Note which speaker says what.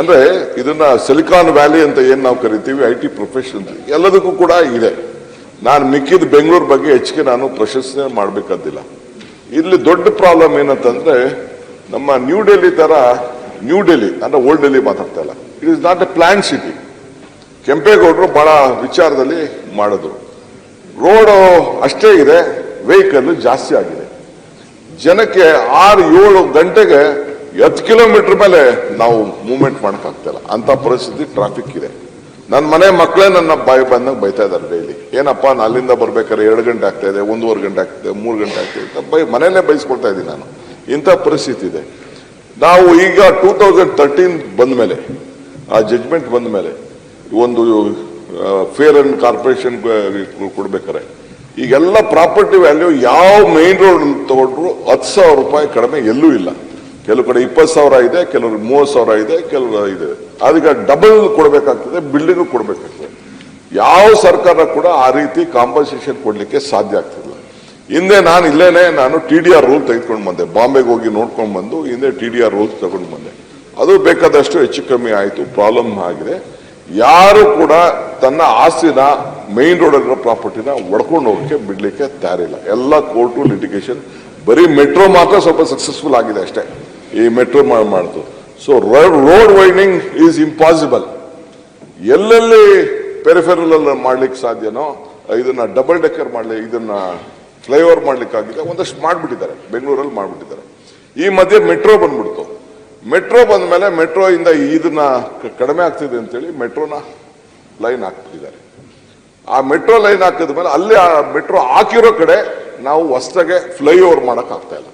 Speaker 1: ಅಂದ್ರೆ ಇದನ್ನ silicon valley ಅಂತ ಏನ್ ನಾವು ಕರಿತೀವಿ? ಐ ಟಿ ಪ್ರೊಫೆಷನ್ ಎಲ್ಲದಕ್ಕೂ ಕೂಡ ಇದೆ. ನಾನು ಮಿಕ್ಕಿದ ಬೆಂಗಳೂರು ಬಗ್ಗೆ ಹೆಚ್ಚಿಗೆ ನಾನು ಪ್ರಶಸ್ತಿ ಮಾಡಬೇಕಾದಿಲ್ಲ ಇಲ್ಲಿ ದೊಡ್ಡ ಪ್ರಾಬ್ಲಮ್ ಏನಂತಂದ್ರೆ, ನಮ್ಮ ನ್ಯೂ ಡೆಲ್ಲಿ ತರ ನ್ಯೂ ಡೆಲ್ಲಿ ಅಂದ್ರೆ ಓಲ್ಡ್ ಡೆಲ್ಲಿ ಮಾತಾಡ್ತಾ ಇಲ್ಲ. It is not a plan city ಕೆಂಪೇಗೌಡರು ಬಹಳ ವಿಚಾರದಲ್ಲಿ ಮಾಡಿದ್ರು. ರೋಡು ಅಷ್ಟೇ ಇದೆ ವೆಹಿಕಲ್ ಜಾಸ್ತಿ ಆಗಿದೆ. ಜನಕ್ಕೆ ಆರು ಏಳು ಗಂಟೆಗೆ ಹತ್ತು ಕಿಲೋಮೀಟರ್ ಮೇಲೆ ನಾವು ಮೂವ್ಮೆಂಟ್ ಮಾಡೋಕ್ಕಾಗ್ತಿಲ್ಲ ಅಂತ ಪರಿಸ್ಥಿತಿ ಟ್ರಾಫಿಕ್ ಇದೆ. ನನ್ನ ಮನೆ ಮಕ್ಕಳೇ ನನ್ನ ಬಾಯಿ ಬಂದಾಗ ಬೈತಾ ಇದ್ದಾರೆ ಡೈಲಿ ಏನಪ್ಪ, ನಾನು ಅಲ್ಲಿಂದ ಬರ್ಬೇಕಾದ್ರೆ ಎರಡು ಗಂಟೆ ಆಗ್ತಾ ಇದೆ, ಒಂದೂವರೆ ಗಂಟೆ ಆಗ್ತಿದೆ ಮೂರು ಗಂಟೆ ಆಗ್ತಿದೆ ಅಂತ ಬೈ, ಮನೆಯಲ್ಲೇ ಬೈಸ್ಕೊಳ್ತಾ ಇದ್ದೀನಿ ನಾನು. ಇಂಥ ಪರಿಸ್ಥಿತಿ ಇದೆ. ನಾವು ಈಗ ಟೂ ತೌಸಂಡ್ ತರ್ಟೀನ್ ಬಂದ ಮೇಲೆ, ಆ ಜಡ್ಜ್ಮೆಂಟ್ ಬಂದ ಮೇಲೆ, ಒಂದು ಫೇರ್ ಅಂಡ್ ಕಾರ್ಪೊರೇಷನ್ ಕೊಡ್ಬೇಕಾರೆ ಈಗೆಲ್ಲ ಪ್ರಾಪರ್ಟಿ ವ್ಯಾಲ್ಯೂ ಯಾವ ಮೇನ್ ರೋಡ್ ತಗೊಂಡ್ರು ಹತ್ತು ಸಾವಿರ ರೂಪಾಯಿ ಕಡಿಮೆ ಎಲ್ಲೂ ಇಲ್ಲ. ಕೆಲವು ಕಡೆ ಇಪ್ಪತ್ತು ಸಾವಿರ ಇದೆ ಕೆಲವರು ಮೂವತ್ತು ಸಾವಿರ ಇದೆ, ಕೆಲವು ಇದೆ. ಅದಕ್ಕೆ ಡಬಲ್ ಕೊಡಬೇಕಾಗ್ತದೆ ಬಿಲ್ಡಿಂಗ್ ಕೊಡಬೇಕಾಗ್ತದೆ. ಯಾವ ಸರ್ಕಾರ ಕೂಡ ಆ ರೀತಿ ಕಾಂಪನ್ಸೇಷನ್ ಕೊಡಲಿಕ್ಕೆ ಸಾಧ್ಯ ಆಗ್ತಿಲ್ಲ. ಹಿಂದೆ ನಾನು ಇಲ್ಲೇನೆ, ನಾನು ಟಿ ಡಿ ಆರ್ ರೂಲ್ ತೆಗೆದುಕೊಂಡು ಬಂದೆ. ಬಾಂಬೆಗೆ ಹೋಗಿ ನೋಡ್ಕೊಂಡು ಬಂದು, ಹಿಂದೆ ಟಿ ಡಿ ಆರ್ ರೂಲ್ಸ್ ತಗೊಂಡು ಬಂದೆ. ಅದು ಬೇಕಾದಷ್ಟು ಹೆಚ್ಚು ಕಮ್ಮಿ ಆಯಿತು ಪ್ರಾಬ್ಲಮ್ ಆಗಿದೆ. ಯಾರು ಕೂಡ ತನ್ನ ಆಸ್ತಿನ ಮೈನ್ ರೋಡ್ ಇರೋ ಪ್ರಾಪರ್ಟಿನ ಒಡ್ಕೊಂಡು ಹೋಗಕ್ಕೆ ಬಿಡಲಿಕ್ಕೆ ತಯಾರಿಲ್ಲ. ಎಲ್ಲ ಕೋರ್ಟು ಲಿಟಿಗೇಷನ್ ಬರೀ ಮೆಟ್ರೋ ಮಾತ್ರ ಸ್ವಲ್ಪ ಸಕ್ಸಸ್ಫುಲ್ ಆಗಿದೆ ಅಷ್ಟೇ. ಈ ಮೆಟ್ರೋ ಮಾಡ್ತು so road widening is impossible ಎಲ್ಲೆಲ್ಲಿ ಪೆರಿಫೆರಲ್ ಮಾಡ್ಲಿಕ್ಕೆ ಸಾಧ್ಯನೋ, ಇದನ್ನ ಡಬಲ್ ಡೆಕ್ಕರ್ ಮಾಡಲಿ, ಇದನ್ನ ಫ್ಲೈಓವರ್ ಮಾಡ್ಲಿಕ್ಕಾಗಿದೆ ಒಂದಷ್ಟು ಮಾಡ್ಬಿಟ್ಟಿದ್ದಾರೆ. ಬೆಂಗಳೂರಲ್ಲಿ ಮಾಡ್ಬಿಟ್ಟಿದ್ದಾರೆ. ಈ ಮಧ್ಯೆ ಮೆಟ್ರೋ ಬಂದ್ಬಿಡ್ತು. ಮೆಟ್ರೋ ಬಂದ ಮೇಲೆ ಮೆಟ್ರೋ ಇಂದ ಇದನ್ನ ಕಡಿಮೆ ಆಗ್ತಿದೆ ಅಂತೇಳಿ ಮೆಟ್ರೋನ ಲೈನ್ ಹಾಕ್ಬಿಟ್ಟಿದ್ದಾರೆ. ಆ ಮೆಟ್ರೋ ಲೈನ್ ಹಾಕಿದ ಮೇಲೆ ಅಲ್ಲಿ ಆ ಮೆಟ್ರೋ ಹಾಕಿರೋ ಕಡೆ ನಾವು ಹೊಸದಾಗೆ ಫ್ಲೈಓವರ್ ಮಾಡೋಕ್ಕಾಗ್ತಾ ಇಲ್ಲ.